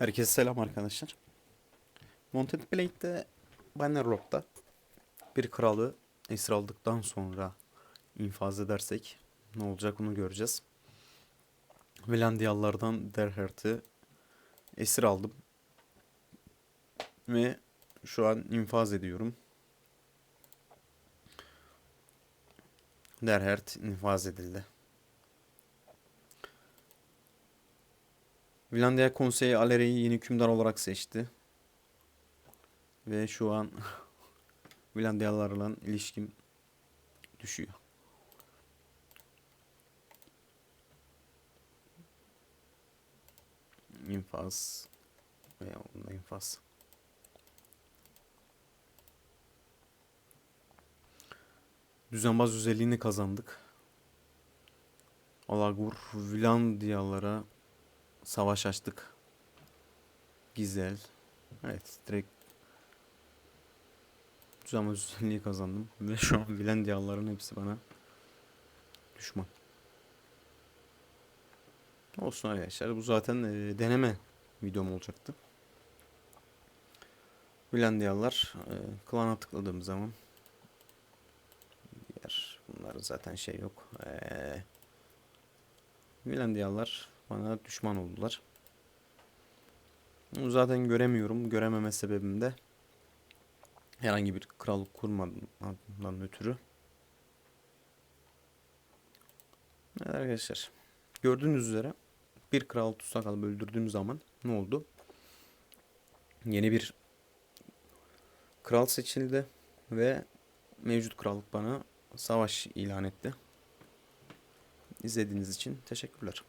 Herkese selam arkadaşlar. Mounted Blade'de Bannerlord'da bir kralı esir aldıktan sonra infaz edersek ne olacak onu göreceğiz. Velandiyalılardan Derhert'i esir aldım. Ve şu an infaz ediyorum. Derhert infaz edildi. Finlandiya Konseyi Alere'yi yeni hükümdar olarak seçti. Ve şu an Finlandiyalılarla ilişkim düşüyor. İnfaz veya onda infaz. Düzenbaz özelliğini kazandık. Alagur Finlandiyalılara savaş açtık. Güzel. Evet direkt düzenbaz özelliği kazandım. Ve şu an Finlandiyalıların hepsi bana düşman. Olsun arkadaşlar. Bu zaten e, deneme videom olacaktı. Finlandiyalılar e, klana tıkladığım zaman diğer bunlar zaten şey yok. E, Finlandiyalılar bana düşman oldular. Bunu zaten göremiyorum. Görememe sebebim de herhangi bir krallık kurmadan ötürü. Evet arkadaşlar. Gördüğünüz üzere bir kral tutsak alıp öldürdüğüm zaman ne oldu? Yeni bir kral seçildi ve mevcut krallık bana savaş ilan etti. İzlediğiniz için teşekkürler.